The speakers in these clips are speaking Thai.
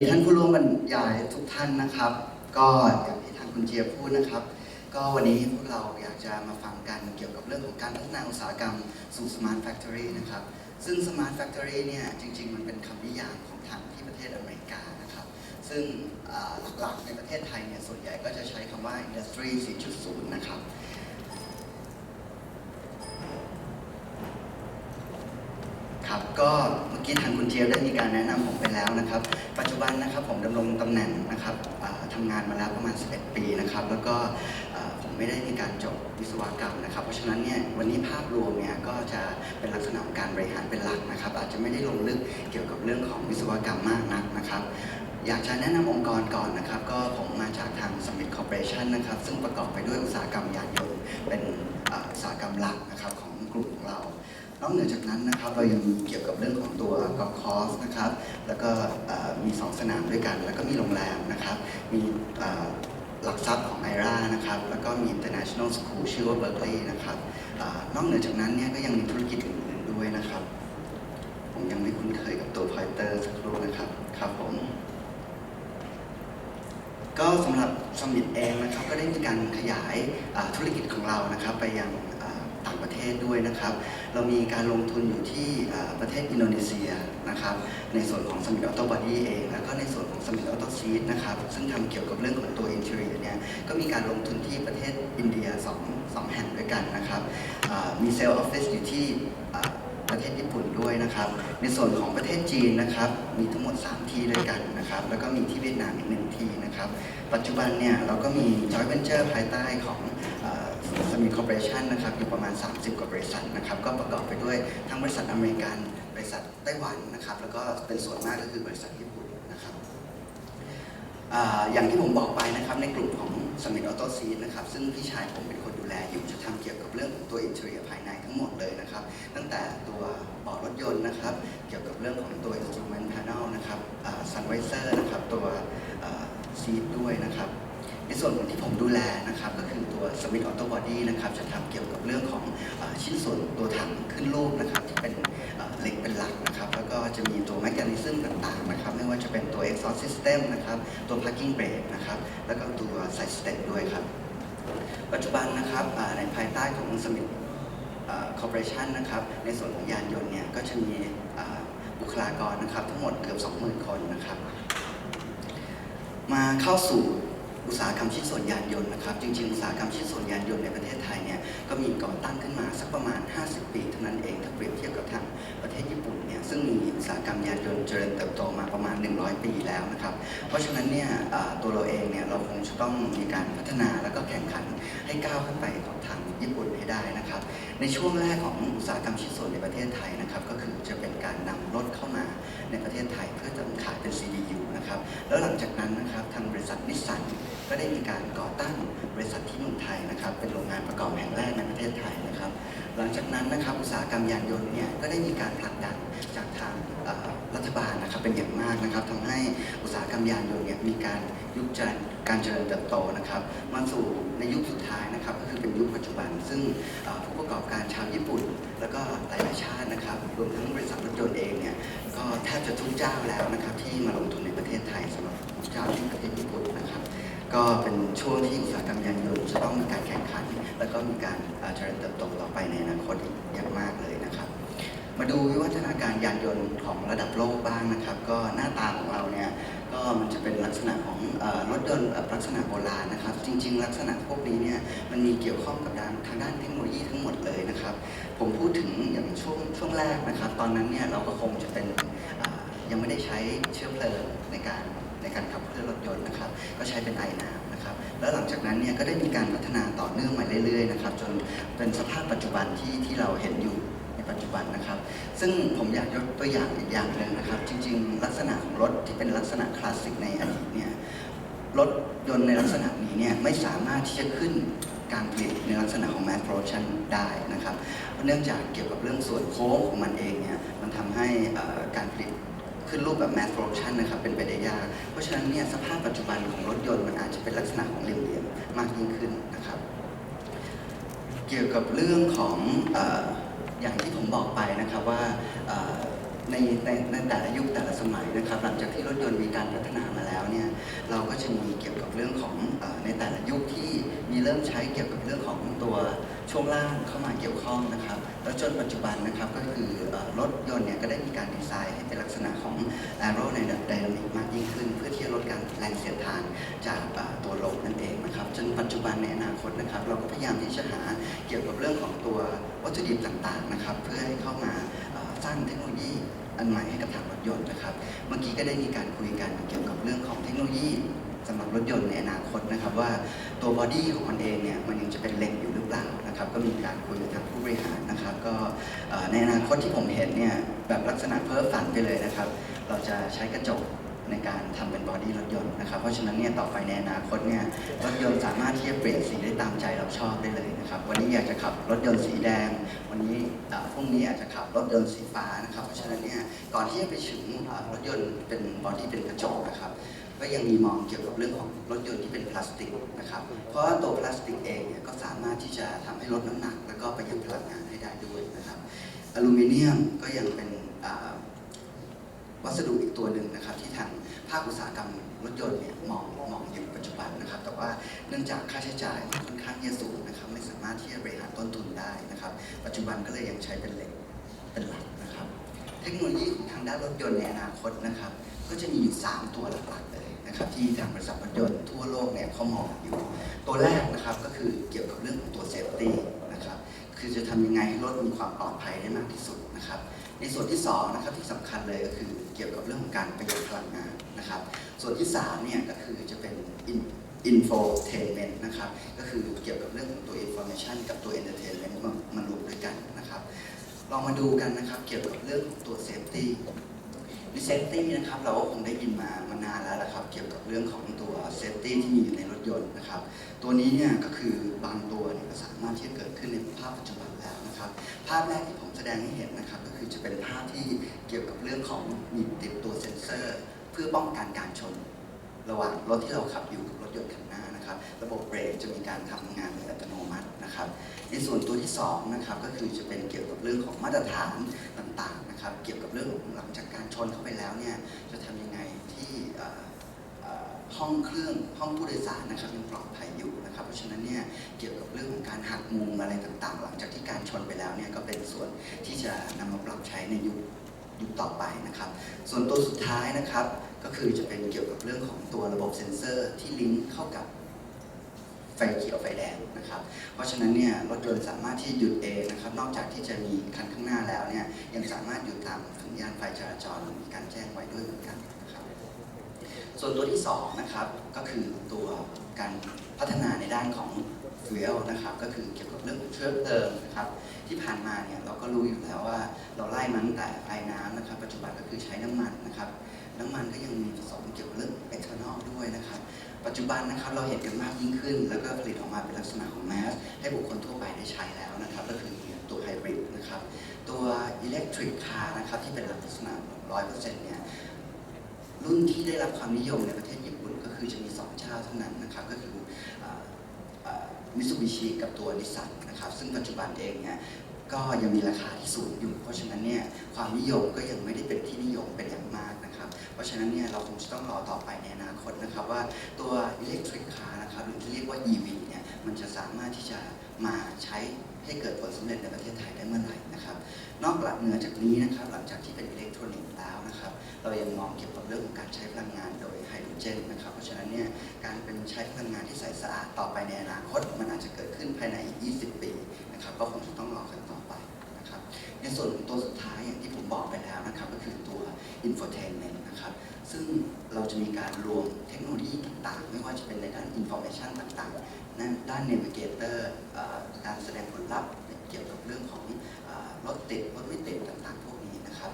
ท่านผู้ร่วมบรรยายทุกท่านนะครับ ก็อย่างที่ทางคุณเจียพูดนะครับ ก็วันนี้พวกเราอยากจะมาฟังกันเกี่ยวกับเรื่องของการพัฒนาอุตสาหกรรมสู่ Smart Factory นะครับ ซึ่ง Smart Factory เนี่ยจริง ๆ มันเป็นคำนิยามของทางที่ประเทศอเมริกานะครับ ซึ่งหลักๆในประเทศไทยเนี่ยส่วนใหญ่ก็จะใช้คำว่า Industry 4.0 นะครับ ครับก็เมื่อกี้ทางคุณเจี๊ยบได้มีการแนะนำผมไปแล้วนะครับ ปัจจุบันนะครับผมดำรงตำแหน่งนะครับอ่าทำงานมาแล้วประมาณ 11 ปีนะครับ แล้วก็ผมไม่ได้มีการจบวิศวกรรมนะครับ เพราะฉะนั้นเนี่ยวันนี้ภาพรวมเนี่ยก็จะเป็นลักษณะการบริหารเป็นหลักนะครับ อาจจะไม่ได้ลงลึกเกี่ยวกับเรื่องของวิศวกรรมมากนักนะครับอยากจะแนะนำองค์กรก่อนนะครับ ก็ผมมาจากทาง Summit Corporation นะครับ ซึ่งประกอบไปด้วยอุตสาหกรรมยานยนต์เป็นอุตสาหกรรมหลักนะครับของกลุ่มของเรา นอกเหนือจากนั้นนะครับเรายังเกี่ยวกับเรื่องของตัวกอล์ฟคอร์สนะครับแล้วก็เอ่อมี2สนามด้วยกัน แล้วก็มีโรงแรมนะครับ มีหลักทรัพย์ของไอรานะครับ แล้วก็มี international school ชื่อว่า Berkeley นะครับอนอกเหนือจากนั้นเนี่ยก็ยังมีธุรกิจอื่นๆด้วยนะครับ ผมยังไม่คุ้นเคยกับตัว pointer สักครู่นะครับครับผมก็สำหรับสมิ t เองนะครับก็ได้มีการขยายธุรกิจของเรานะครับ ไปยังางประเทศด้วยนะครับ เรามีการลงทุนอยู่ที่ประเทศอินโดนีเซียนะครับ ในส่วนของสมิ t ออโตบอดี้เอง แล้วก็ในส่วนของสมิ t ออโตซีดนะครับ ซึ่งทำเกี่ยวกับเรื่องของตัวอินเทอร์เนี่ย ก็มีการลงทุนที่ประเทศอินเดียสองสองแห่งด้วยกันนะครับ มีเซลล์ออฟฟิศอยู่ที่ประเทศญี่ปุ่นด้วยนะครับ ในส่วนของประเทศจีนนะครับ มีทั้งหมด 3 ที่ด้วยกันนะครับ แล้วก็มีที่เวียดนามอีกหนึ่งที่นะครับ ปัจจุบันเนี่ยเราก็มี joint venture ภายใต้ของ สมิ t คอร์ปอเรชันนะครับอยู่ประมาณ 30 กว่าบริษัทนะครับก็ประกอบไปด้วยทั้งบริษัทอเมริกัน บริษัทไต้หวันนะครับแล้วก็เป็นส่วนมากก็คือบริษัทญี่ปุ่นนะครับออย่างที่ผมบอกไปนะครับในกลุ่มของ Summit Auto Seat นะครับซึ่งพี่ชายผมเป็นคนดูแลอยู่จะทำเกี่ยวกับเรื่องของตัวอินเทอร์เนียภายในทั้งหมดเลยนะครับ ตั้งแต่ตัวเบาะรถยนต์นะครับ เกี่ยวกับเรื่องของตัว Instrument Panel นะครับอ่า Sun Visor นะครับตัวซีทด้วยนะครับ ในส่วนของที่ผมดูแลนะครับก็คือตัว Summit Auto Body นะครับจะทำเกี่ยวกับเรื่องของอชิ้นส่วนตัวถังขึ้นรูปนะครับที่เป็นเหล็กเป็นหลักนะครับแล้วก็จะมีตัว mechanism ต่างๆนะครับไม่ว่าจะเป็นตัว exhaust system นะครับตัว parking brake นะครับแล้วก็ตัว side step ด้วยครับ ปัจจุบันนะครับในภายใต้ของ Summit คอร์ปอเรชันนะครับในส่วนของยานยนต์เนี่ยก็จะมีบุคลากรนะครับทั้งหมดเกือบ 20,000 คนนะครับ มาเข้าสู่ อุตสาหกรรมชิ้นส่วนยานยนต์นะครับ จริงๆ อุตสาหกรรมชิ้นส่วนยานยนต์ในประเทศไทยเนี่ยก็มีก่อตั้งขึ้นมาสักประมาณ 50 ปีเท่านั้นเองถ้าเปรียบเทียบกับทางประเทศญี่ปุ่นเนี่ยซึ่งมีอุตสาหกรรมยานยนต์เจริญเติบโตมาประมาณ 100 ปีแล้วนะครับ เพราะฉะนั้นเนี่ยตัวเราเองเนี่ยเราคงจะต้องมีการพัฒนาแล้วก็แข่งขันให้ก้าวขึ้นไปของทางญี่ปุ่นให้ได้นะครับ ในช่วงแรกของอุตสาหกรรมชิ้นส่วนในประเทศไทยนะครับก็คือจะเป็นการนำรถเข้ามาในประเทศไทยเพื่อจะขายเป็น CDU นะครับแล้วหลังจากนั้นนะครับทางบริษัทนิสสัน ก็ได้มีการก่อตั้งบริษัทที่เมืองไทยนะครับ เป็นโรงงานประกอบแห่งแรกในประเทศไทยนะครับ หลังจากนั้นนะครับอุตสาหกรรมยานยนต์เนี่ยก็ได้มีการผลักดันจากทางรัฐบาลนะครับเป็นอย่างมากนะครับทำให้อุตสาหกรรมยานยนต์เนี่ยมีการยุคจริญการเจริญเติบโตนะครับมาสู่ในยุคสุดท้ายนะครับ ก็คือเป็นยุคปัจจุบัน ซึ่งผู้ประกอบการชาวญี่ปุ่น แล้วก็หลายๆชาตินะครับรวมทั้งบริษัทรถยนต์เองเนี่ยก็แทบจะทุกเจ้าแล้วนะครับที่มาลงทุน ก็เป็นช่วงที่อุตสาหกรรมยานยนต์จะต้องมีการแข่งขัน แล้วก็มีการเจริญเติบโตต่อไปในอนาคตอย่างมากเลยนะครับ มาดูวิวัฒนาการยานยนต์ของระดับโลกบ้างนะครับ ก็หน้าตาของเราเนี่ยก็มันจะเป็นลักษณะของรถยนต์ลักษณะโบราณนะครับ จริง ๆ ลักษณะพวกนี้เนี่ยมันมีเกี่ยวข้องกับด้านทางด้านเทคโนโลยีทั้งหมดเลยนะครับ ผมพูดถึงอย่างช่วงช่วงแรกนะครับ ตอนนั้นเนี่ยเราก็คงจะเป็นยังไม่ได้ใช้เชื้อเพลิงในการ การขับเคลื่อนรถยนต์นะครับก็ใช้เป็นไอน้ำนะครับแล้วหลังจากนั้นเนี่ยก็ได้มีการพัฒนาต่อเนื่องมาเรื่อยๆนะครับจนเป็นสภาพปัจจุบันที่ที่เราเห็นอยู่ในปัจจุบันนะครับ ซึ่งผมอยากยกตัวอย่างอีกอย่างหนึ่งนะครับ จริง ๆ ลักษณะของรถที่เป็นลักษณะคลาสสิกในอดีตเนี่ยรถยนต์ในลักษณะนี้เนี่ยไม่สามารถที่จะขึ้นการผลิตในลักษณะของ mass production ได้นะครับ เนื่องจากเกี่ยวกับเรื่องส่วนโค้งของมันเองเนี่ยมันทำให้การผลิต ขึ้นรูปแบบ mass production นะครับเป็นไปได้ยาก เพราะฉะนั้นเนี่ยสภาพปัจจุบันของรถยนต์มันอาจจะเป็นลักษณะของเหลี่ยมๆมากยิ่งขึ้นนะครับ เกี่ยวกับเรื่องของออย่างที่ผมบอกไปนะครับว่าในในในแต่ละยุคแต่ละสมัยนะครับ หลังจากที่รถยนต์มีการพัฒนามาแล้วเนี่ยเราก็จะมีเกี่ยวกับเรื่องของอในแต่ละยุคที่มีเริ่มใช้เกี่ยวกับเรื่องของตัวช่วงล่างเข้ามาเกี่ยวข้องนะครับแล้วจนปัจจุบันนะครับก็คือรถยนต์เนี่ยก็ได้มีการดีไซน์ให้เป็นลักษณะของ aerodynamic มากยิ่งขึ้น เพื่อที่จะลดการแรงเสียดทานจากตัวโลกนั่นเองนะครับจนปัจจุบันในอนาคตนะครับ เราก็พยายามที่จะหาเกี่ยวกับเรื่องของตัววัตถุดิบต่างๆนะครับ เพื่อให้เข้ามาสร้างเทคโนโลยีอันใหม่ให้กับทางรถยนต์นะครับ เมื่อกี้ก็ได้มีการคุยกันเกี่ยวกับเรื่องของเทคโนโลยี สำหรับรถยนต์ในอนาคตนะครับว่าตัวบอดี้ของมันเองเนี่ยมันยังจะเป็นเหล็กอยู่หรือเปล่านะครับก็มีการคุยกับทางผู้บริหารนะครับก็ในอนาคตที่ผมเห็นเนี่ยแบบลักษณะเพ้อฝันไปเลยนะครับเราจะใช้กระจกในการทำเป็นบอดี้รถยนต์นะครับ เพราะฉะนั้นเนี่ยต่อไปในอนาคตเนี่ยรถยนต์สามารถที่จะเปลี่ยนสีได้ตามใจเราชอบได้เลยนะครับ วันนี้อยากจะขับรถยนต์สีแดง วันนี้พรุ่งนี้อาจจะขับรถยนต์สีฟ้านะครับ เพราะฉะนั้นเนี่ยก่อนที่จะไปถึงรถยนต์เป็นบอดี้เป็นกระจกนะครับ ก็ยังมีมองเกี่ยวกับเรื่องของรถยนต์ที่เป็นพลาสติกนะครับ เพราะว่าตัวพลาสติกเองเนี่ยก็สามารถที่จะทำให้ลดน้ำหนัก แล้วก็ประหยัดพลังงานให้ได้ด้วยนะครับอลูมิเนียมก็ยังเป็นวัสดุอีกตัวหนึ่งนะครับที่ทางภาคอุตสาหกรรมรถยนต์เนี่ยมองมองอยู่ปัจจุบันนะครับ แต่ว่าเนื่องจากค่าใช้จ่ายค่อนข้างที่จะสูงนะครับ ไม่สามารถที่จะบริหารต้นทุนได้นะครับ ปัจจุบันก็เลยยังใช้เป็นเหล็กเป็นหลักนะครับ เทคโนโลยีของทางด้านรถยนต์ในอนาคตนะครับ ก็จะมีอยู่ 3 ตัวหลักๆเลย นะครับที่ทางบริษัทรถยนต์ทั่วโลกเนี่ยเขามองอยู่ ตัวแรกนะครับก็คือเกี่ยวกับเรื่องของตัวเซฟตี้นะครับคือจะทำยังไงให้รถมีความปลอดภัยได้มากที่สุดนะครับในส่วนที่2นะครับที่สำคัญเลยก็คือเกี่ยวกับเรื่องของการประหยัดพลังงานนะครับส่วนที่3เนี่ยก็คือจะเป็น in- infotainment นะครับก็คือเกี่ยวกับเรื่องของตัว information กับตัว entertainment มามารวมด้วยกันนะครับลองมาดูกันนะครับเกี่ยวกับเรื่องของตัว safety ในเซฟตี้นะครับเราก็คงได้ยินมามานานแล้วนะครับ เกี่ยวกับเรื่องของตัวเซฟตี้ที่มีอยู่ในรถยนต์นะครับ ตัวนี้เนี่ยก็คือบางตัวเนี่ยก็สามารถที่จะเกิดขึ้นในภาพปัจจุบันแล้วนะครับ ภาพแรกที่ผมแสดงให้เห็นนะครับก็คือจะเป็นภาพที่เกี่ยวกับเรื่องของมีติดตัวเซ็นเซอร์ เพื่อป้องกันการชน ระหว่างรถที่เราขับอยู่กับรถยนต์คันหน้านะครับ ระบบเบรกจะมีการทำงานโดยอัตโนมัตินะครับ ในส่วนตัวที่สองนะครับก็คือจะเป็นเกี่ยวกับเรื่องของมาตรฐานต่างๆนะครับ เกี่ยวกับเรื่องของหลังจากการชนเข้าไปแล้วเนี่ยจะทำยังไงที่ห้องเครื่องห้องผู้โดยสารนะครับยังปลอดภัยอยู่นะครับ เพราะฉะนั้นเนี่ยเกี่ยวกับเรื่องของการหักมุมอะไรต่างๆ หลังจากที่การชนไปแล้วเนี่ยก็เป็นส่วนที่จะนำมาปรับใช้ในยุคยุคต่อไปนะครับ ส่วนตัวสุดท้ายนะครับ ก็คือจะเป็นเกี่ยวกับเรื่องของตัวระบบเซ็นเซอร์ที่ลิงก์เข้ากับไฟเขียวไฟแดงนะครับ เพราะฉะนั้นเนี่ยรถยนต์สามารถที่หยุดเองนะครับ นอกจากที่จะมีคันข้างหน้าแล้วเนี่ยยังสามารถหยุดตามสัญญาณไฟจราจรมีการแจ้งไว้ด้วยเหมือนกันนะครับ ส่วนตัวที่สองนะครับก็คือตัวการพัฒนาในด้านของฟิวเอลนะครับก็คือเกี่ยวกับเรื่องของเชื้อเพลิงนะครับที่ผ่านมาเนี่ยเราก็รู้อยู่แล้วว่าเราไล่มาตั้งแต่ไอ้น้ำนะครับ ปัจจุบันก็คือใช้น้ำมันนะครับ น้ำมันก็ยังมีผสมเกี่ยวกับเรื่องเอทานอลด้วยนะครับ ปัจจุบันนะครับเราเห็นกันมากยิ่งขึ้น แล้วก็ผลิตออกมาเป็นลักษณะของแมสให้บุคคลทั่วไปได้ใช้แล้วนะครับก็คือตัวไฮบริดนะครับ ตัวอิเล็กทริกคาร์นะครับที่เป็นลักษณะร้อยเปอร์เซ็นต์เนี่ยรุ่นที่ได้รับความนิยมในประเทศญี่ปุ่นก็คือจะมี 2 เจ้าเท่านั้นนะครับก็คือมิตซูบิชิกับตัวนิสสันนะครับซึ่งปัจจุบันเองเนี่ยก็ยังมีราคาที่สูงอยู่ เพราะฉะนั้นเนี่ยความนิยมก็ยังไม่ได้เป็นที่นิยมเป็นอย่างมาก รับเพราะฉะนั้นเนี่ยเราคงจะต้องรอต่อไปในอนาคตนะครับว่าตัวอิเล็กทริกคาร์นะครับหรือที่เรียกว่า EV เนี่ยมันจะสามารถที่จะมาใช้ให้เกิดผลสำเร็จในประเทศไทยได้เมื่อไหร่นะครับ นอกจากเหนือจากนี้นะครับหลังจากที่เป็นอิเล็กทรอนิกส์แล้วนะครับเรายังมองเกี่ยวกับเรื่องของการใช้พลังงานโดยไฮโดรเจนนะครับเพราะฉะนั้นเนี่ยการเป็นใช้พลังงานที่ใสสะอาดต่อไปในอนาคต มันอาจจะเกิดขึ้นภายในอีก 20 ปีนะครับก็คงจะต้องรอกันต่อไปนะครับในส่วนของตัวสุดท้ายอย่างที่ผมบอกไปแล้วนะครับก็คือ infotainment นะครับ ซึ่งเราจะมีการรวมเทคโนโลยีต่างๆ ไม่ว่าจะเป็นในด้าน information ต่างๆ ด้าน navigator เอ่อการแสดงผลลัพธ์เกี่ยวกับเรื่องของรถติดรถไม่ติดต่างๆ พวกนี้นะครับ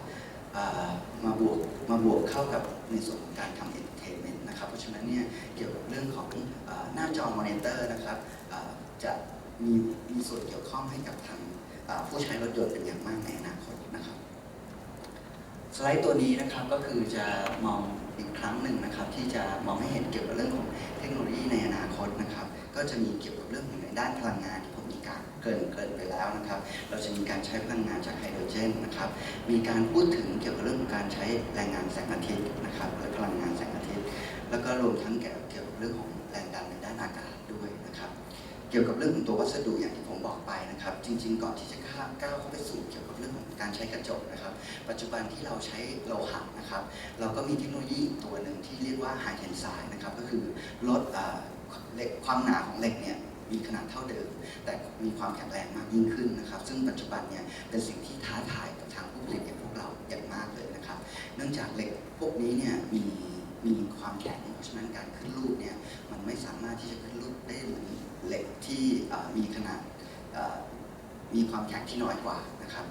มาบวกมาบวกเข้ากับในส่วนของการทำ entertainment นะครับ เพราะฉะนั้นเนี่ยเกี่ยวกับเรื่องของอหน้าจอมอนิเตอร์นะครับจะมีมีส่วนเกี่ยวข้องให้กับทางผู้ใช้รถยนต์เป็นอย่างมากในอนาคตน สไลด์ตัวนี้นะครับก็คือจะมองอีกครั้งหนึ่งนะครับ ที่จะมองให้เห็นเกี่ยวกับเรื่องของเทคโนโลยีในอนาคตนะครับ ก็จะมีเกี่ยวกับเรื่องของในด้านพลังงานที่ผมมีการเกินเกินไปแล้วนะครับ เราจะมีการใช้พลังงานจากไฮโดรเจนนะครับ มีการพูดถึงเกี่ยวกับเรื่องของการใช้แรงงานแสงอาทิตย์นะครับหรือพลังงานแสงอาทิตย์ แล้วก็รวมทั้งเกี่ยวเกี่ยวกับเรื่องของแรงดันในด้านอากาศด้วยนะครับ เกี่ยวกับเรื่องของตัววัสดุอย่างที่ผมบอกไปนะครับ จริง ๆ ก่อนที่จะ ข้ามก้าวเข้าไปสู่เกี่ยวกับเรื่องของการใช้กระจกนะครับ ปัจจุบันที่เราใช้โลหะนะครับ เราก็มีเทคโนโลยีตัวหนึ่งที่เรียกว่า High Tensile นะครับ ก็คือลดเหล็กความหนาของเหล็กเนี่ยมีขนาดเท่าเดิม แต่มีความแข็งแรงมากยิ่งขึ้นนะครับ ซึ่งปัจจุบันเนี่ยเป็นสิ่งที่ท้าทายกับทางผู้ผลิตอย่างพวกเราอย่างมากเลยนะครับ เนื่องจากเหล็กพวกนี้เนี่ยมีมีความแข็งเพราะฉะนั้นการขึ้นรูปเนี่ยมันไม่สามารถที่จะขึ้นรูปได้เหมือนเหล็กที่มีขนาด มีความแข็งที่น้อยกว่านะครับ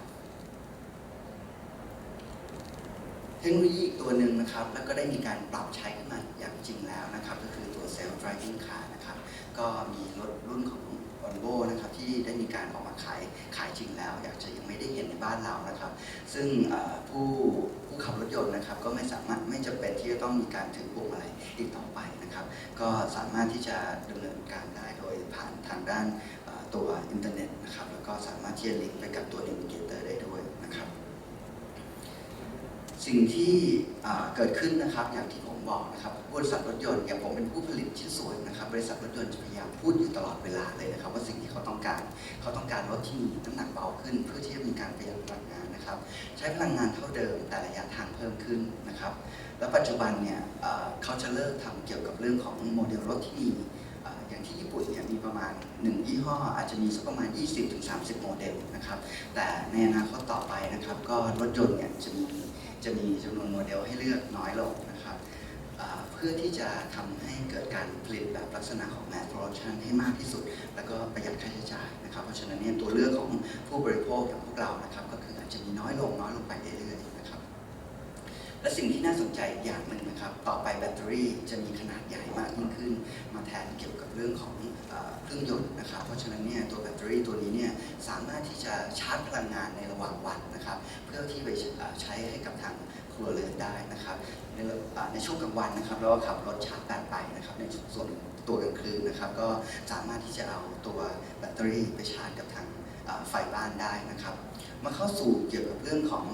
เทคโนโลยีอีกตัวหนึ่งนะครับ แล้วก็ได้มีการปรับใช้ขึ้นมาอย่างจริงแล้วนะครับ ก็คือตัว self driving car นะครับ ก็มีรถรุ่นของ Volvo นะครับที่ได้มีการออกมาขายขายจริงแล้ว อยากจะยังไม่ได้เห็นในบ้านเรานะครับ ซึ่งผู้ผู้ขับรถยนต์นะครับ ก็ไม่สามารถไม่จำเป็นที่จะต้องมีการถือพวงมาลัยอีกต่อไปนะครับ ก็สามารถที่จะดำเนินการได้โดยผ่านทางด้าน ตัวอินเทอร์เน็ตนะครับแล้วก็สามารถที่จะลิงก์ไปกับตัว Navigator ได้ด้วยนะครับ สิ่งที่เกิดขึ้นนะครับอย่างที่ผมบอกนะครับบริษัทรถยนต์อย่างผมเป็นผู้ผลิตชิ้นส่วนนะครับ บริษัทรถยนต์จะพยายามพูดอยู่ตลอดเวลาเลยนะครับ ว่าสิ่งที่เขาต้องการเขาต้องการรถที่มีน้ำหนักเบาขึ้น เพื่อที่จะมีการประหยัดพลังงานนะครับ ใช้พลังงานเท่าเดิมแต่ระยะทางเพิ่มขึ้นนะครับ แล้วปัจจุบันเนี่ยเขาจะเลิกทำเกี่ยวกับเรื่องของโมเดลรถที่มี อย่างที่ญี่ปุ่นเนี่ยมีประมาณ 1 ยี่ห้อ อาจจะมีสักประมาณ 20-30 โมเดลนะครับ แต่ในอนาคตต่อไปนะครับ ก็รถยนต์เนี่ยจะมีจะมีจำนวนโมเดลให้เลือกน้อยลงนะครับเพื่อที่จะทำให้เกิดการผลิตแบบลักษณะของ mass production ให้มากที่สุด แล้วก็ประหยัดค่าใช้จ่ายนะครับ เพราะฉะนั้นเนี่ยตัวเลือกของผู้บริโภคอย่างพวกเรานะครับ ก็คืออาจจะมีน้อยลงน้อยลงไปเรื่อยๆ และสิ่งที่น่าสนใจอย่างหนึ่งนะครับ ต่อไปแบตเตอรี่จะมีขนาดใหญ่มากยิ่งขึ้น มาแทนเกี่ยวกับเรื่องของเครื่องยนต์นะครับ เพราะฉะนั้นเนี่ยตัวแบตเตอรี่ตัวนี้เนี่ยสามารถที่จะชาร์จพลังงานในระหว่างวันนะครับ เพื่อที่ไปใช้ให้กับทางครัวเรือนได้นะครับ ในในช่วงกลางวันนะครับเราก็ขับรถชาร์จแบตไปนะครับ ในส่วนตัวกลางคืนนะครับ ก็สามารถที่จะเอาตัวแบตเตอรี่ไปชาร์จกับทางไฟบ้านได้นะครับ มาเข้าสู่เกี่ยวกับเรื่องของ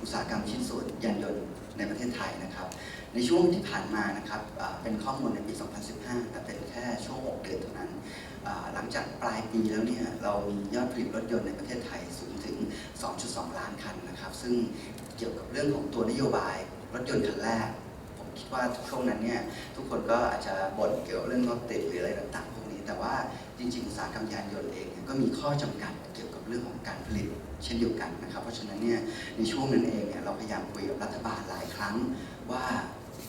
อุตสาหกรรมชิ้นส่วนยานยนต์ ในประเทศไทยนะครับ ในช่วงที่ผ่านมานะครับเป็นข้อมูลในปี 2015 แต่เป็นแค่ช่วง 6 เดือนเท่านั้น หลังจากปลายปีแล้วเนี่ยเรามียอดผลิตรถยนต์ในประเทศไทยสูงถึง 2.2 ล้านคันนะครับ ซึ่งเกี่ยวกับเรื่องของตัวนโยบายรถยนต์คันแรก ผมคิดว่าช่วงนั้นเนี่ยทุกคนก็อาจจะบ่นเกี่ยวกับเรื่องรถติดหรืออะไรต่างๆพวกนี้ แต่ว่าจริงๆอุตสาหกรรมยานยนต์เองก็มีข้อจำกัดเกี่ยว เรื่องของการผลิตเช่นเดียวกันนะครับ เพราะฉะนั้นเนี่ยในช่วงนั้นเองเนี่ยเราพยายามคุยกับรัฐบาลหลายครั้งว่า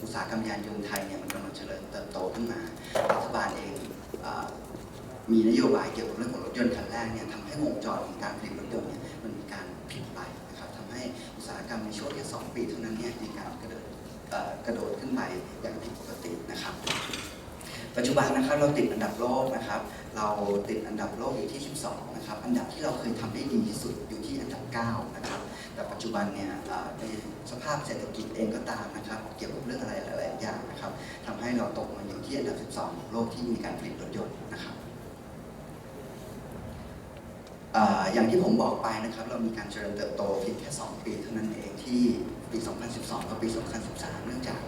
อุตสาหกรรมยานยนต์ไทยเนี่ยมันกำลังเจริญเติบโตขึ้นมา รัฐบาลเองเอมีนโยบายเกี่ยวกับเรื่องของรถยนต์คันแรกเนี่ยทำให้วงจรของการผลิตรถยนต์เนี่ยมันมีการผิดไปนะครับทำให้อุตสาหกรรมในช่วงแค่สองปีเท่านั้นเนี่ยมีการกระโดดกระโดดขึ้นไปอย่างผิดปกตินะครับ ปัจจุบันนะครับเราติดอันดับโลกนะครับ เราติดอันดับโลกอยู่ที่ 12 นะครับ อันดับที่เราเคยทำได้ดีที่สุดอยู่ที่อันดับ 9 นะครับ แต่ปัจจุบันเนี่ยในสภาพเศรษฐกิจเองก็ตามนะครับ เกี่ยวกับเรื่องอะไรหลาย ๆ อย่างนะครับทำให้เราตกมาอยู่ที่อันดับ 12 ของโลกที่มีการผลิตรถยนต์นะครับอย่างที่ผมบอกไปนะครับ เรามีการเจริญเติบโตเพียงแค่ 2 ปีเท่านั้นเองที่ปี 2012 กับปี 2013 เนื่องจาก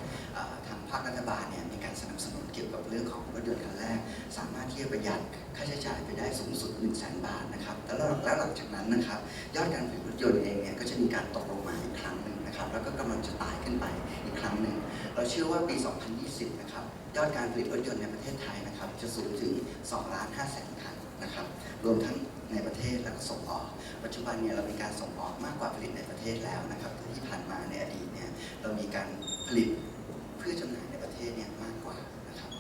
ทางภาครัฐบาลเนี่ยมี สนับสนุนเกี่ยวกับเรื่องของรถยนต์คันแรก สามารถที่จะประหยัดค่าใช้จ่ายไปได้สูงสุด 1 0 0 0 0แบาทนะครับแล้วแล้วหลังจากนั้นนะครับยอดการผลิตรถยนต์เองเนี่ยก็จะมีการตกลงมาอีกครั้งหนึ่งนะครับแล้วก็กำลังจะตายขึ้นไปอีกครั้งหนึ่งเราเชื่อว่าปี 2020 นะครับยอดการผลิตรถยนต์ในประเทศไทยนะครับจะสูงถึง2ล้าน5แสนคันนะครับรวมทั้งในประเทศและก็ส่งออก ปัจจุบันเนี่ยเรามีการส่งออกมากกว่าผลิตในประเทศแล้วนะครับที่ผ่านมาในอดีตเนี่ยเรามีการผลิตเพื่อจำหน่าย ทศเนี่ยมากกว่านะครับ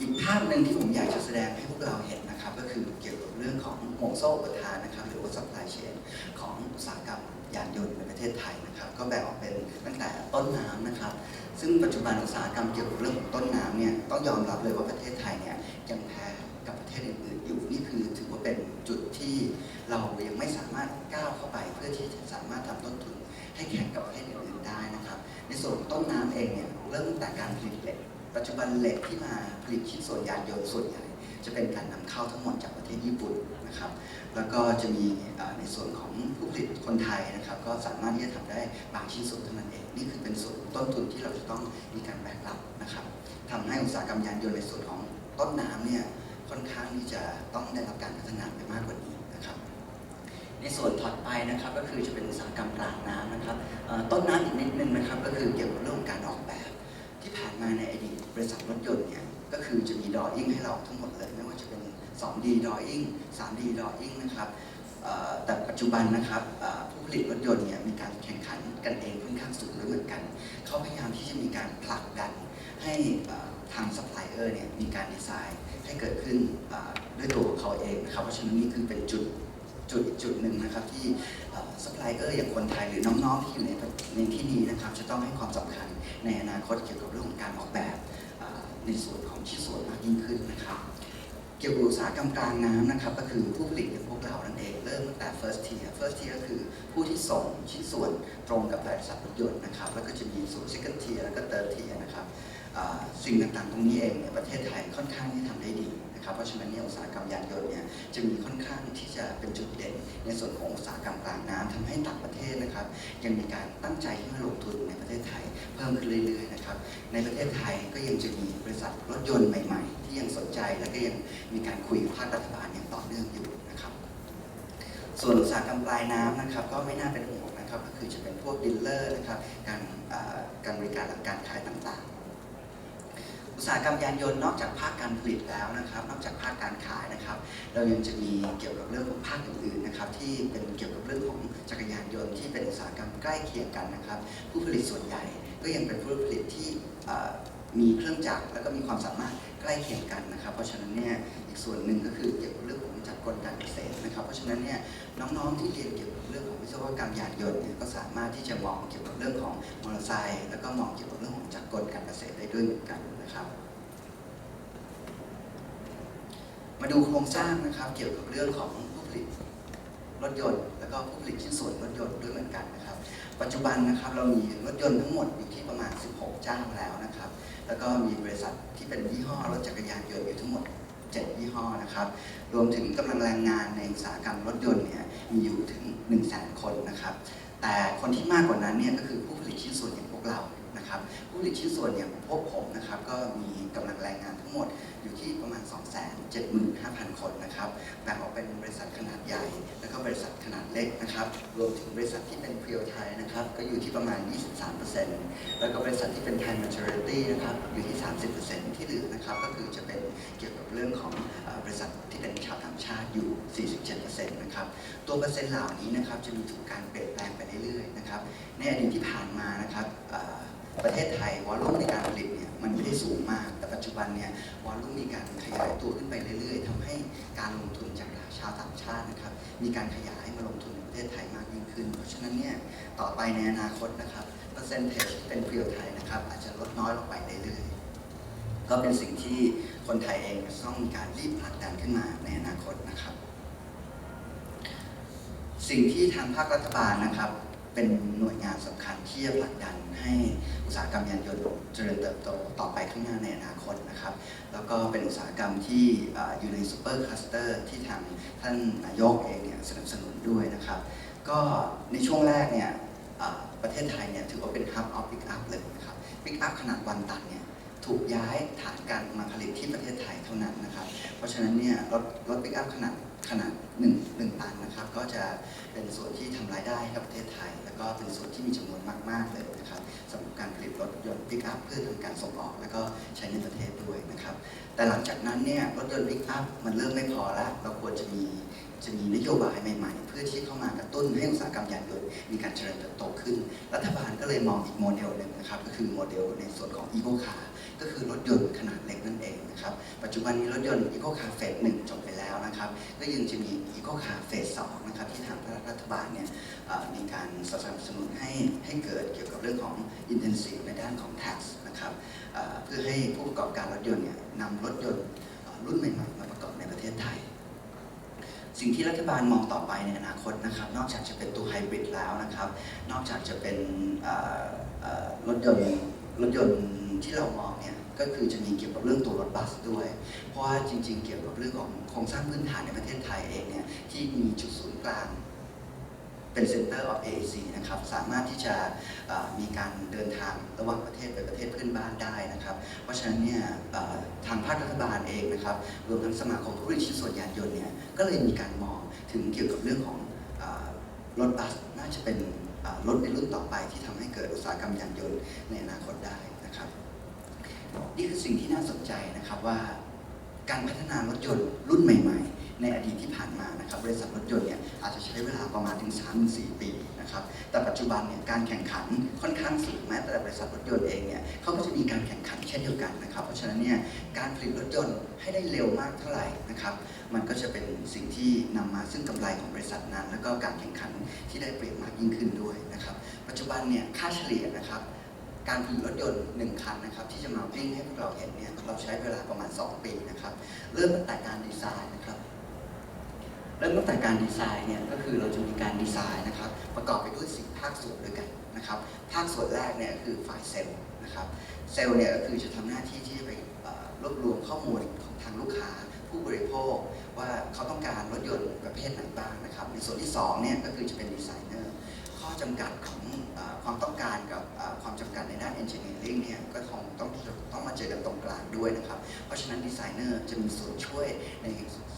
อีกภาพหนึ่งที่ผมอยากจะแสดงให้พวกเราเห็นนะครับ ก็คือเกี่ยวกับเรื่องของห่วงโซ่อุปทานนะครับ หรือว่า supply chain ของอุตสาหกรรมยานยนต์ในประเทศไทยนะครับ ก็แบ่งออกเป็นตั้งแต่ต้นน้ำนะครับ ซึ่งปัจจุบันอุตสาหกรรมเกี่ยวกับเรื่องของต้นน้ำเนี่ยต้องยอมรับเลยว่าประเทศไทยเนี่ยยังแพ้กับประเทศอื่นๆอยู่นี่คือถือว่าเป็นจุดที่เรายังไม่สามารถก้าวเข้าไป เพื่อที่จะสามารถทำต้นทุนให้แข่งกับประเทศอื่นๆได้นะครับ ในส่วนของต้นน้ำเองเนี่ยเริ่มตั้งแต่การผลิตเหล็ก ปัจจุบันเหล็กที่มาผลิตชิ้นส่วนยานยนต์ส่วนใหญ่จะเป็นการนำเข้าทั้งหมดจากประเทศญี่ปุ่นนะครับ แล้วก็จะมีในส่วนของผู้ผลิตคนไทยนะครับ ก็สามารถที่จะทำได้บางชิ้นส่วนเท่านั้นเอง นี่คือเป็นส่วนต้นทุนที่เราจะต้องมีการแบกรับนะครับทำให้อุตสาหกรรมยานยนต์ในส่วนของต้นน้ำเนี่ยค่อนข้างที่จะต้องได้รับการพัฒนาไปมากกว่านี้นะครับ ในส่วนถัดไปนะครับก็คือจะเป็นอุตสาหกรรมกลางน้ำนะครับต้นน้ำอีกนิดนึงนะครับก็คือเกี่ยวกับเรื่องการออกแบบ ที่ผ่านมาในอดีตบริษัทรถยนต์เนี่ยก็คือจะมีดออิ่งให้เราทั้งหมดเลยไม่ว่าจะเป็น 2D drawing 3D drawing นะครับแต่ปัจจุบันนะครับผู้ผลิตรถยนต์เนี่ยมีการแข่งขันกันเองค่อนข้างสูงด้วยเหมือนกัน เขาพยายามที่จะมีการผลักดันให้ทางซัพพลายเออร์เนี่ยมีการดีไซน์ให้เกิดขึ้นด้วยตัวของเขาเองนะครับเพราะฉะนั้นนี่คือเป็นจุด จุดจุดหนึ่งนะครับที่ซัพพลายเออร์อย่างคนไทยหรือน้องๆที่อยู่ในในที่นี้นะครับจะต้องให้ความสำคัญในอนาคตเกี่ยวกับเรื่องของการออกแบบในส่วนของชิ้นส่วนมากยิ่งขึ้นนะครับ เกี่ยวกับอุตสาหกรรมกลางน้ำนะครับ ก็คือผู้ผลิตอย่างพวกเรานั่นเองเริ่มตั้งแต่ first tier first tier ก็คือผู้ที่ส่งชิ้นส่วนตรงกับบริษัทรถยนต์นะครับ แล้วก็จะมีส่วน second tier แล้วก็ third tier นะครับสิ่งต่างๆ ตรงนี้เองเนี่ยประเทศไทยค่อนข้างที่ทำได้ดี นะครับเพราะฉะนั้นเนี่ยอุตสาหกรรมยานยนต์เนี่ยจะมีค่อนข้างที่จะเป็นจุดเด่น ในส่วนของอุตสาหกรรมกลางน้ำทำให้ต่างประเทศนะครับ ยังมีการตั้งใจที่มาลงทุนในประเทศไทย เพิ่มขึ้นเรื่อยๆนะครับในประเทศไทยก็ยังจะมีบริษัทรถยนต์ใหม่ ๆ ที่ยังสนใจและก็ยังมีการคุยกับภาครัฐบาลอย่างต่อเนื่องอยู่นะครับ ส่วนอุตสาหกรรมปลายน้ำนะครับ ก็ไม่น่าเป็นห่วงนะครับก็คือจะเป็นพวกดีลเลอร์นะครับการการบริการหลังการขายต่างๆ อุตสาหกรรมยานยนต์นอกจากภาคการผลิตแล้วนะครับ นอกจากภาคการขายนะครับ เรายังจะมีเกี่ยวกับเรื่องของภาคอื่นๆนะครับที่เป็นเกี่ยวกับเรื่องของจักรยานยนต์ที่เป็นอุตสาหกรรมใกล้เคียงกันนะครับ ผู้ผลิตส่วนใหญ่ก็ยังเป็นผู้ผลิตที่มีเครื่องจักรแล้วก็มีความสามารถใกล้เคียงกันนะครับ เพราะฉะนั้นเนี่ยอีกส่วนหนึ่งก็คือเกี่ยวกับเรื่องของจักรกลการเกษตร ราะฉะนั้นเนี่ยน้องๆที่เรียนเกี่ยวกับเรื่องของวิศวกรรมยานยนต์เนี่ยก็สามารถที่จะมองเกี่ยวกับเรื่องของมอเตอร์ไซค์แล้วก็มองเกี่ยวกับเรื่องของจักรกลการเกษตรได้ด้วยเหมือนกันนะครับมาดูโครงสร้างนะครับเกี่ยวกับเรื่องของผู้ผลิตรถยนต์ แล้วก็ผู้ผลิตชิ้นส่วนรถยนต์ด้วยเหมือนกันนะครับ ปัจจุบันนะครับเรามีรถยนต์ทั้งหมดอยู่ที่ประมาณ 16 เจ้าแล้วนะครับ แล้วก็มีบริษัทที่เป็นยี่ห้อรถจักรยานยนต์อยู่ทั้งหมด 7 ยี่ห้อนะครับ รวมถึงกำลังแรงงานในอุตสาหกรรมรถยนต์เนี่ยมีอยู่ถึง 1 0 0 0 0แสนคนนะครับ แต่คนที่มากกว่านั้นเนี่ยก็คือผู้ผลิตชิ้นส่วนอย่างพวกเรานะครับ ผู้ผลิตชิ้นส่วนอย่างพวกผมนะครับก็มีกำลังแรงงานทั้งหมดอยู่ที่ประมาณ 275,000 คนนะครับ แบ่งออกเป็นบริษัทขนาดใหญ่ แล้วก็บริษัทขนาดเล็กนะครับ รวมถึงบริษัทที่เป็นเพียวไทยนะครับ ก็อยู่ที่ประมาณ 23%แล้วก็บริษัทที่เป็น Thai Majority นะครับ อยู่ที่ 30%ที่เหลือนะครับ ก็คือจะเป็น รื่องของบริษัทที่เป็นชาวต่างชาติอยู่ 47%นะครับ ตัวเปอร์เซ็นต์เหล่านี้นะครับจะมีถูกการเปลี่ยนแปลงไปเรื่อยๆนะครับ ในอดีตที่ผ่านมานะครับประเทศไทยวอลลุ่มในการผลิตเนี่ยมันไม่ได้สูงมาก แต่ปัจจุบันเนี่ยวอลลุ่มมีการขยายตัวขึ้นไปเรื่อยๆทำให้การลงทุนจากชาวต่างชาตินะครับ มีการขยายมาลงทุนในประเทศไทยมากยิ่งขึ้น เพราะฉะนั้นเนี่ยต่อไปในอนาคตนะครับเปอร์เซ็นต์ที่เป็นเพียวไทยนะครับอาจจะลดน้อยลงไปเรื่อยๆก็เป็นสิ่งที่ คนไทยเองจะต้องมีการรีบผลักดันขึ้นมาในอนาคตนะครับ สิ่งที่ทางภาครัฐบาลนะครับ เป็นหน่วยงานสำคัญที่จะผลักดันให้อุตสาหกรรมยานยนต์เจริญเติบโตต่อไปข้างหน้าในอนาคตนะครับ แล้วก็เป็นอุตสาหกรรมที่อยู่ในซูเปอร์คลัสเตอร์ที่ทางท่านนายกเองเนี่ยสนับสนุนด้วยนะครับ ก็ในช่วงแรกเนี่ยประเทศไทยเนี่ยถือว่าเป็น Hub of Pick Up เลยนะครับ Pick Up ขนาดวันตันเนี่ย ถูกย้ายฐานการมาผลิตที่ประเทศไทยเท่านั้นนะครับ เพราะฉะนั้นเนี่ยรถรถ Pick Up ขนาดขนาด1 1ตันนะครับก็จะเป็นส่วนที่ทำรายได้ให้กับประเทศไทย แล้วก็เป็นส่วนที่มีจำนวนมาก ๆ เลยนะครับสำหรับการผลิตรถยนต์ Pick Up เพื่อทำการส่งออก แล้วก็ใช้ในประเทศด้วยนะครับแต่หลังจากนั้นเนี่ยรถยนต์ Pick Up มันเริ่มไม่พอแล้วเราควรจะมีจะมีนโยบายใหม่ๆ เพื่อที่เข้ามากระตุ้นให้อุตสาหกรรมยานยนต์มีการเจริญเติบโตขึ้น รัฐบาลก็เลยมองอีกโมเดลหนึ่งนะครับก็คือโมเดลในส่วนของ Eco Car ก็คือรถยนต์ขนาดเล็กนั่นเองนะครับ ปัจจุบันมีรถยนต์ Eco Car Phase 1จบไปแล้วนะครับ ก็ยังจะมี Eco Car Phase 2นะครับที่ทางรัฐบาลเนี่ยมีการสนับสนุนให้ให้เกิดเกี่ยวกับเรื่องของ Intensive ในด้านของ tax นะครับเพื่อให้ผู้ประกอบการรถยนต์เนี่ยนำรถยนต์รุ่นใหม่ๆมาประกอบในประเทศไทยสิ่งที่รัฐบาลมองต่อไปในอนาคตนะครับ นอกจากจะเป็นตัวไฮบริดแล้วนะครับ นอกจากจะเป็นรถยนต์รถยนต์ ที่เรามองเนี่ยก็คือจะมีเกี่ยวกับเรื่องตัวรถบัสด้วย เพราะว่าจริง ๆ เกี่ยวกับเรื่องของโครงสร้างพื้นฐานในประเทศไทยเองเนี่ยที่มีจุดศูนย์กลางเป็น Center of AAC นะครับสามารถที่จะมีการเดินทางระหว่างประเทศไปประเทศเพื่อนบ้านได้นะครับ เพราะฉะนั้นเนี่ยทางภาครัฐบาลเองนะครับรวมทั้งสมาคมผู้ผลิตชิ้นส่วนยานยนต์เนี่ยก็เลยมีการมองถึงเกี่ยวกับเรื่องของอรถบัสน่าจะเป็นรถในรุ่นต่อไปที่ทำให้เกิดอุตสาหกรรมยานยนต์ในอนาคตได้นะครับ นี่คือสิ่งที่น่าสนใจนะครับว่า การพัฒนารถยนต์รุ่นใหม่ ๆ ในอดีตที่ผ่านมานะครับบริษัทรถยนต์เนี่ยอาจจะใช้เวลาประมาณถึง3-4 ปีนะครับแต่ปัจจุบันเนี่ยการแข่งขันค่อนข้างสูงแม้แต่บริษัทรถยนต์เองเนี่ยเขาก็จะมีการแข่งขันเช่นเดียวกันนะครับเพราะฉะนั้นเนี่ยการผลิตรถยนต์ให้ได้เร็วมากเท่าไหร่นะครับมันก็จะเป็นสิ่งที่นำมาซึ่งกำไรของบริษัทนั้น แล้วก็การแข่งขันที่ได้เปรียบมากยิ่งขึ้นด้วยนะครับปัจจุบันเนี่ยค่าเฉลี่ยนะครับ การผลิตรถยนต์หนึ่งคันนะครับที่จะมาวิ่งให้พวกเราเห็นเนี่ยเราใช้เวลาประมาณ 2 ปีนะครับเริ่มตั้งแต่การดีไซน์นะครับเริ่มตั้งแต่การดีไซน์เนี่ยก็คือเราจะมีการดีไซน์นะครับประกอบไปด้วยสี่ภาคส่วนด้วยกันนะครับภาคส่วนแรกเนี่ยคือฝ่ายเซลล์นะครับเซลล์เนี่ยก็คือจะทำหน้าที่ที่จะไปรวบรวมข้อมูลของทางลูกค้าผู้บริโภค ว่าเขาต้องการรถยนต์ประเภทไหนบ้างนะครับในส่วนที่สองเนี่ยก็คือจะเป็นดีไซเนอร์ อจำกัดของอความต้องการกับความจำกัดในด้าน engineering เนี่ยก็คงต้องต้องมาเจอกันตรงกลางด้วยนะครับ เพราะฉะนั้นดีไซเนอร์จะมีส่วนช่วยใน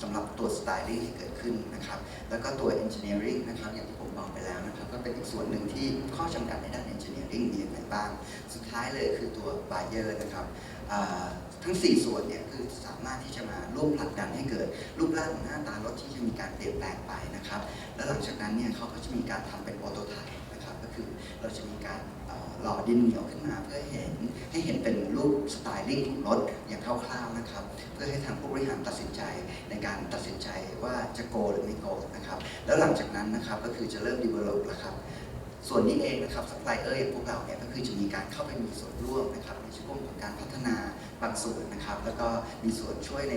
สำหรับตัวสไตลิ่งที่เกิดขึ้นนะครับ แล้วก็ตัว engineering นะครับอย่างที่ผมบอกไปแล้วนะครับ ก็เป็นอีกส่วนหนึ่งที่ข้อจำกัดในด้าน engineering มีอย่างไรบ้าง สุดท้ายเลยคือตัว buyer นะครับทั้ง 4 ส่วนเนี่ยคือสามารถ ร่วมผลักดันให้เกิดรูปร่างหน้าตารถที่จะมีการเปลี่ยนแปลงไปนะครับ แล้วหลังจากนั้นเนี่ยเขาก็จะมีการทำเป็นโปรโตไทป์นะครับ ก็คือเราจะมีการหล่อดินเหนียวขึ้นมาเพื่อให้เห็นให้เห็นเป็นรูปสไตลิ่งของรถอย่างคร่าวๆนะครับ เพื่อให้ทางผู้บริหารตัดสินใจในการตัดสินใจว่าจะโกหรือไม่โกนะครับ แล้วหลังจากนั้นนะครับก็คือจะเริ่ม develop แล้วครับ ส่วนนี้เองนะครับซัพพลายเออร์อย่างพวกเราเนี่ยก็คือจะมีการเข้าไปมีส่วนร่วมนะครับในช่วงของการพัฒนาบางส่วนนะครับ แล้วก็มีส่วนช่วยใน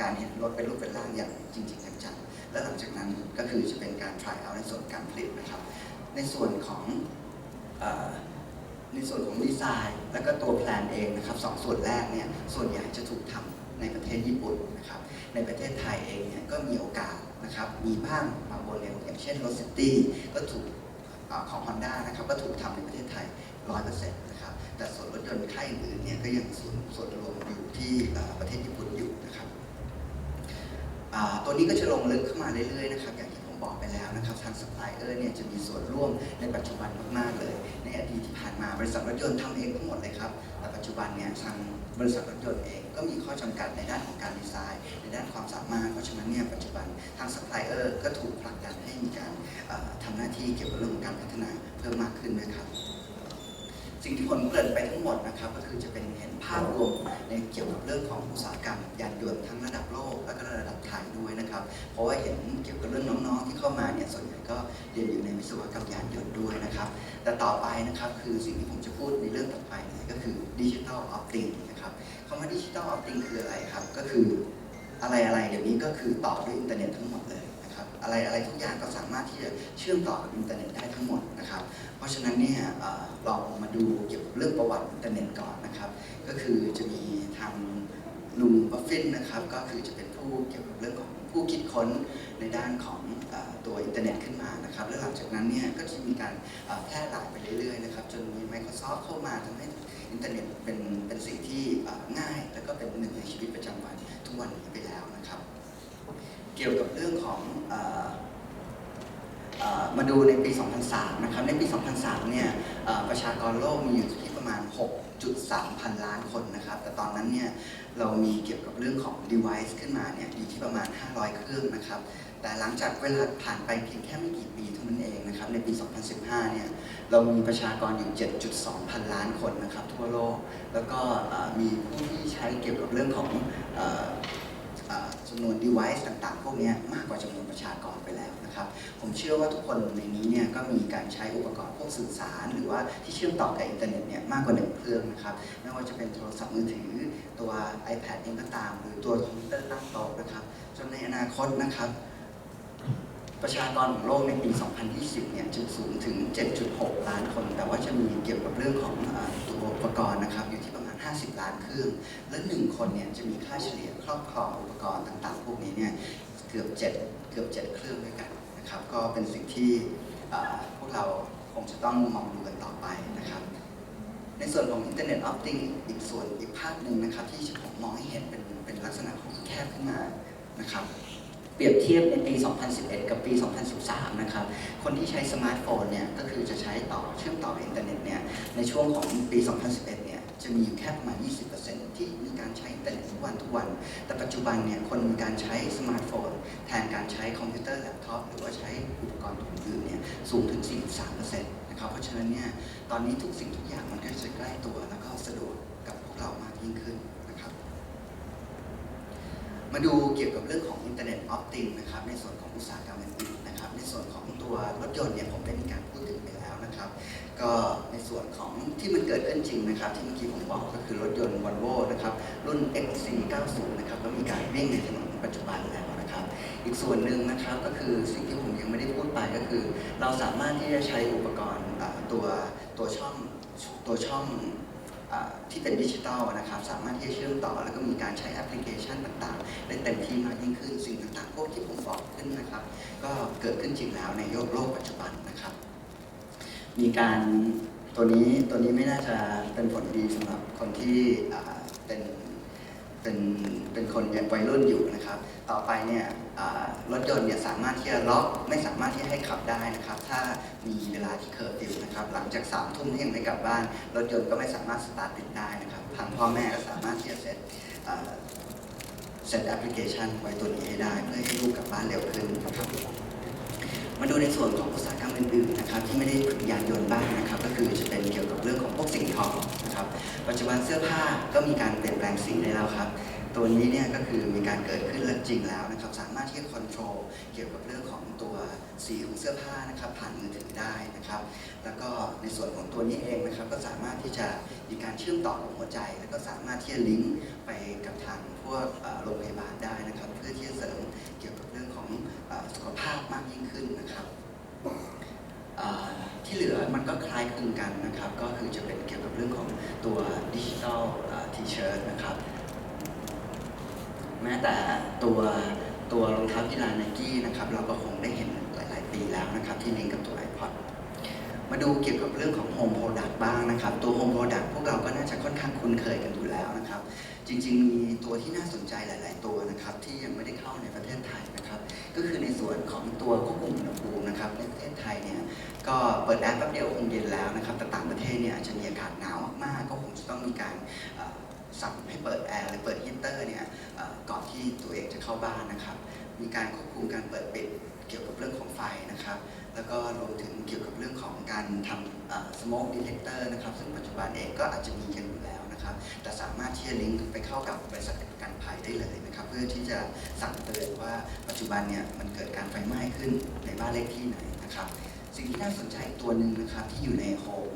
การเห็นรถเป็นรูปเป็นร่างอย่างจริง ๆ จังๆและหลังจากนั้นก็คือจะเป็นการ try out ในส่วนการผลิตนะครับ ในส่วนของในส่วนของดีไซน์แล้วก็ตัวแพลนเองนะครับสองส่วนแรกเนี่ยส่วนใหญ่จะถูกทำในประเทศญี่ปุ่นนะครับ ในประเทศไทยเองเนี่ยก็มีโอกาสนะครับมีบ้างบางโมเดลอย่างเช่นรถซิตี้ก็ถูก ของ Honda นะครับก็ถูกทำในประเทศไทย 100%นะครับ แต่ส่วนรถยนต์ค่ายอื่นเนี่ยก็ยังส่วนส่วนรวมอยู่ที่ประเทศญี่ปุ่นอยู่นะครับตัวนี้ก็จะลงลึกเข้ามาเรื่อยๆนะครับอย่างที่ ผมบอกไปแล้วนะครับทางซัพพลายเออร์เนี่ยจะมีส่วนร่วมในปัจจุบันมากๆเลย ในอดีตที่ผ่านมาบริษัทรถยนต์ทำเองทั้งหมดเลยครับแต่ปัจจุบันเนี่ยทางบริษัทรถยนต์เองก็มีข้อจำกัดในด้านของการดีไซน์ ในด้านความสามารถเพราะฉะนั้นเนี่ยปัจจุบันทางซัพพลายเออร์ก็ถูกผลักดันให้มีการเอ่อทำหน้าที่เกี่ยวกับเรื่องของการพัฒนาเพิ่มมากขึ้นด้วยครับ สิ่งที่ผมเกริ่นไปทั้งหมดนะครับ ก็คือจะเป็นเห็นภาพรวมในเกี่ยวกับเรื่องของอุตสาหกรรมยานยนต์ทั้งระดับโลกและก็ระดับไทยด้วยนะครับ เพราะว่าเห็นเกี่ยวกับเรื่องน้องๆที่เข้ามาเนี่ยส่วนใหญ่ก็เรียนอยู่ในวิศวกรรมยานยนต์ด้วยนะครับ แต่ต่อไปนะครับคือสิ่งที่ผมจะพูดในเรื่องต่อไปเนี่ยก็คือดิจิทัลออฟติงนะครับคำว่าดิจิทัลออฟติงคืออะไรครับ ก็คืออะไรอะไรเดี๋ยวนี้ก็คือต่อด้วยอินเทอร์เน็ตทั้งหมดเลยนะครับอะไรอะไรทุกอย่างก็สามารถที่จะเชื่อมต่อกับอินเทอร์เน็ตได้ทั้งหมดนะครับ ราะฉะนั้นเนี่ยเอ่อเรามาดูเกี่ยวกับเรื่องประวัติอินเทอร์เน็ตก่อนนะครับ ก็คือจะมีทางลุงบัฟเฟนนะครับ ก็คือจะเป็นผู้เกี่ยวกับเรื่องของผู้คิดค้นในด้านของอตัวอินเทอร์เน็ตขึ้นมานะครับ แล้วหลังจากนั้นเนี่ยก็จะมีการแพร่หลายไปเรื่อยๆนะครับ จนมี Microsoft เข้ามาทำให้อินเทอร์เน็ตเป็นเป็นสิ่งที่ง่าย แล้วก็เป็นหนึ่งในชีวิตประจำวันทุกวันนี้ไปแล้วนะครับ เกี่ยวกับเรื่องของอ มาดูในปี 2003 นะครับ ในปี 2003 เนี่ยประชากรโลกมีอยู่ที่ประมาณ 6.3 พันล้านคนนะครับ แต่ตอนนั้นเนี่ยเรามีเกี่ยวกับเรื่องของ device ขึ้นมาเนี่ยอยู่ที่ประมาณ 500 เครื่องนะครับ แต่หลังจากเวลาผ่านไปเพียงแค่ไม่กี่ปีเท่านั้นเองนะครับ ในปี 2015 เนี่ยเรามีประชากรอยู่ 7.2 พันล้านคนนะครับทั่วโลก แล้วก็มีผู้ที่ใช้เกี่ยวกับเรื่องของจำนวน device ต่างๆ พวกนี้มากกว่าจำนวนประชากรไปแล้ว นะครับผมเชื่อว่าทุกคนในนี้เนี่ยก็มีการใช้อุปกรณ์พวกสื่อสาร หรือว่าที่เชื่อมต่อกับอินเทอร์เน็ตเนี่ยมากกว่าหนึ่งเครื่องนะครับไม่ว่าจะเป็นโทรศัพท์มือถือ ตัว iPad เองก็ตาม หรือตัวคอมพิวเตอร์ตั้งโต๊ะนะครับจนในอนาคตนะครับ ประชากรของโลกในปี 2020 เนี่ยจะสูงถึง 7.6 ล้านคน แต่ว่าจะมีเกี่ยวกับเรื่องของอตัวอุปกรณ์นะครับอยู่ที่ประมาณ 50 ล้านเครื่อง และ1คนเนี่ยจะมีค่าเฉลี่ยครอบครองอุปกรณ์ต่างๆ พวกนี้เนี่ยเกือบ 7 เกือบ 7 เครื่องด้วยกัน นะครับก็เป็นสิ่งที่พวกเราคงจะต้องมองดูกันต่อไปนะครับ ในส่วนของ Internet of Things อีกส่วนอีกภาพหนึ่งนะครับ ที่ผมมองให้เห็นเป็นเป็นลักษณะของแคบขึ้นมานะครับ เปรียบเทียบในปี 2011 กับปี 2013 นะครับ คนที่ใช้สมาร์ทโฟนเนี่ยก็คือจะใช้ต่อเชื่อมต่ออินเทอร์เน็ตเนี่ยในช่วงของปี 2011 จะมีอยู่แค่ประมาณ 20%ที่มีการใช้อินเทอร์เน็ตทุกวันทุกวัน แต่ปัจจุบันเนี่ยคนมีการใช้สมาร์ทโฟน แทนการใช้คอมพิวเตอร์แล็ปท็อปหรือว่าใช้อุปกรณ์อื่นๆเนี่ยสูงถึง 43%นะครับเพราะฉะนั้นเนี่ยตอนนี้ทุกสิ่งทุกอย่างมันก็จะใกล้ตัวแล้วก็สะดวกกับพวกเรามากยิ่งขึ้นนะครับ มาดูเกี่ยวกับเรื่องของ Internet of Things นะครับในส่วนของอุตสาหกรรมอื่นๆนะครับในส่วนของตัวรถยนต์เนี่ยผมได้มีการพูดถึงไปแล้วนะครับ ก็ในส่วนของที่มันเกิดขึ้นจริงนะครับ ที่เมื่อกี้ผมบอกก็คือรถยนต์ Volvo นะครับ รุ่น XC90 นะครับก็มีการวิ่งในถนนปัจจุบันแล้วนะครับ อีกส่วนหนึ่งนะครับก็คือสิ่งที่ผมยังไม่ได้พูดไปก็คือ เราสามารถที่จะใช้อุปกรณ์ตัวตัวช่องตัวช่องที่เป็นดิจิตอลนะครับ สามารถที่จะเชื่อมต่อ แล้วก็มีการใช้แอปพลิเคชันต่างๆ ได้เต็มที่มากยิ่งขึ้นสิ่งต่างๆ พวกที่ผมบอกขึ้นนะครับ ก็เกิดขึ้นจริงแล้วในโลกโลกปัจจุบันนะครับ มีการตัวนี้ตัวนี้ไม่น่าจะเป็นผลดีสำหรับคนที่เป็นเป็นเป็นคนยังวัยรุ่นอยู่นะครับ ต่อไปเนี่ยรถยนต์เนี่ยสามารถที่จะล็อกไม่สามารถที่ให้ขับได้นะครับ ถ้ามีเวลาที่เคอร์ฟิวนะครับ หลังจากสามทุ่มที่ยังไม่กลับบ้าน รถยนต์ก็ไม่สามารถสตาร์ทติดได้นะครับทางพ่อแม่ก็สามารถที่จะเซตเซตแอปพลิเคชันไว้ตัวนี้ให้ได้เพื่อให้ลูกกลับบ้านเร็วขึ้นนะครับ มาดูในส่วนของอุตสาหกรรมอื่นๆนะครับที่ไม่ได้ผลิตยานยนต์บ้างนะครับ ก็คือจะเป็นเกี่ยวกับเรื่องของพวกสิ่งทองนะครับปัจจุบันเสื้อผ้าก็มีการเปลี่ยนแปลงสีได้แล้วครับตัวนี้เนี่ยก็คือมีการเกิดขึ้นและจริงแล้วนะครับสามารถที่จะคอนโทรลเกี่ยวกับเรื่องของตัวสีของเสื้อผ้านะครับผ่านมือถือได้นะครับ แล้วก็ในส่วนของตัวนี้เองนะครับก็สามารถที่จะมีการเชื่อมต่อกับหัวใจ แล้วก็สามารถที่จะลิงก์ไปกับทางพวกโรงพยาบาลได้นะครับ เพื่อที่จะเสริม สุขภาพมากยิ่งขึ้นนะครับที่เหลือมันก็คล้ายคลึงกันนะครับ ก็คือจะเป็นเกี่ยวกับเรื่องของตัวดิจิ t a ลทีเชิร์ตนะครับ แม้แต่ตัวตัวรองเท้ากีฬาไนกี้นะครับ เราก็คงได้เห็นหลาย ๆ ปีแล้วนะครับ ที่ลิงก์กับตัว iPod มาดูเกี่ยวกับเรื่องของ Home Product บ้างนะครับ ตัว Home Product พวกเราก็น่าจะค่อนข้างคุ้นเคยกันอยู่แล้วนะครับ จริง ๆ มีตัวที่น่าสนใจหลาย ๆ ตัวนะครับ ที่ยังไม่ได้เข้าในประเทศไทยนะครับ ก็คือในส่วนของตัวควบคุมอุณหภูมินะครับในประเทศไทยเนี่ยก็เปิดแอปแป๊บเดียวคงเย็นแล้วนะครับแต่ต่างประเทศเนี่ยอาจจะมีอากาศหนาวมากๆก็คงจะต้องมีการสั่งให้เปิดแอร์หรือเปิดฮีตเตอร์เนี่ยก่อนที่ตัวเองจะเข้าบ้านนะครับ มีการควบคุมการเปิดปิดเกี่ยวกับเรื่องของไฟนะครับ แล้วก็รวมถึงเกี่ยวกับเรื่องของการทำ smoke detector นะครับ ซึ่งปัจจุบันเองก็อาจจะมีกัน นะครับแต่สามารถที่จะลิงก์ไปเข้ากับบริษัทประกันภัยได้เลยนะครับ เพื่อที่จะสั่งเตือนว่าปัจจุบันเนี่ยมันเกิดการไฟไหม้ขึ้นในบ้านเลขที่ไหนนะครับ สิ่งที่น่าสนใจตัวหนึ่งนะครับที่อยู่ในโฮม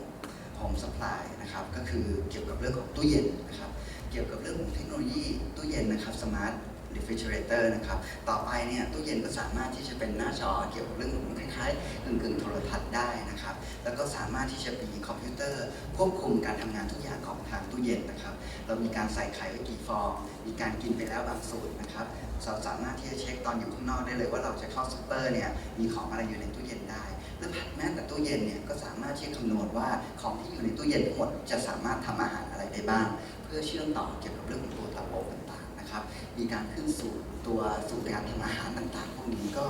โฮมสป라이นะครับก็คือเกี่ยวกับเรื่องของตู้เย็นนะครับ เกี่ยวกับเรื่องของเทคโนโลยีตู้เย็นนะครับสมาร์ท refrigerator นะครับ ต่อไปเนี่ยตู้เย็นก็สามารถที่จะเป็นหน้าจอเกี่ยวกับเรื่องของคล้ายๆกึ่งกึ่งๆโทรทัศน์ได้นะครับ แล้วก็สามารถที่จะมีคอมพิวเตอร์ควบคุมการทำงานทุกอย่างของทางตู้เย็นนะครับ เรามีการใส่ไข่ไว้กี่ฟอง มีการกินไปแล้วบางสูตรนะครับ เราสามารถที่จะเช็คตอนอยู่ข้างนอกได้เลยว่าเราจะเข้าซูเปอร์เนี่ยมีของอะไรอยู่ในตู้เย็นได้และแม้แต่ตู้เย็นเนี่ยก็สามารถที่จะคำนวณว่าของที่อยู่ในตู้เย็นทั้งหมดจะสามารถทำอาหารอะไรได้บ้าง เพื่อเชื่อมต่อเกี่ยวกับเรื่องของตัวเตาอบ นะครับ มีการขึ้นสู่ตัวสูตรการทำอาหารต่างๆ พวกนี้ก็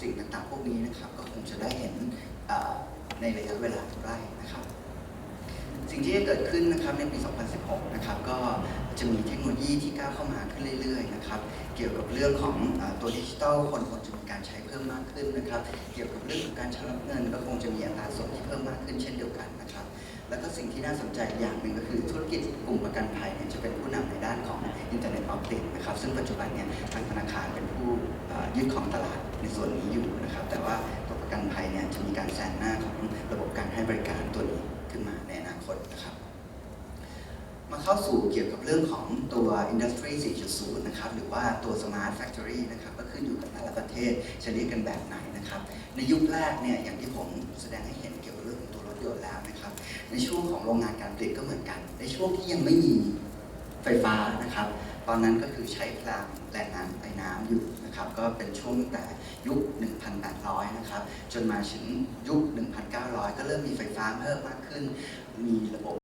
สิ่งต่างๆ พวกนี้นะครับ ก็คงจะได้เห็นในระยะเวลาใกล้นะครับ สิ่งที่จะเกิดขึ้นนะครับในปี 2016 นะครับก็จะมีเทคโนโลยีที่ก้าวเข้ามาขึ้นเรื่อยๆนะครับเกี่ยวกับเรื่องของอตัวดิจิทัลคนคงจะมีการใช้เพิ่มมากขึ้นนะครับ เกี่ยวกับเรื่องของการชำระเงินก็คงจะมีอัตราส่วนที่เพิ่มมากขึ้นเช่นเดียวกันนะครับ แล้วก็สิ่งที่น่าสนใจอย่างหนึ่งก็คือธุรกิจกลุ่มประกันภัยเนี่ยจะเป็นผู้นำในด้านของ Internet of Things นะครับซึ่งปัจจุบันเนี่ยทางธนาคารเป็นผู้ยึดของตลาดในส่วนนี้อยู่นะครับ แต่ว่าตัวประกันภัยเนี่ยจะมีการแซงหน้าของระบบการให้บริการตัวนี้ขึ้นมาในอนาคตนะครับ มาเข้าสู่เกี่ยวกับเรื่องของตัว Industry 4.0 นะครับ หรือว่าตัว Smart Factory นะครับ ก็ขึ้นอยู่กับแต่ละประเทศจะเรียกกันแบบไหนนะครับ ในยุคแรกเนี่ยอย่างที่ผมแสดงให้เห็นเกี่ยวกับเรื่องของตัวรถยนต์แล้วนะครับ ในช่วงของโรงงานการผลิตก็เหมือนกัน ในช่วงที่ยังไม่มีไฟฟ้านะครับ ตอนนั้นก็คือใช้พลังแรงงานไอ้น้ำอยู่นะครับ ก็เป็นช่วงตั้งแต่ยุค 1,800 นะครับ จนมาถึงยุค 1,900 ก็เริ่มมีไฟฟ้าเพิ่มมากขึ้น มีระบบ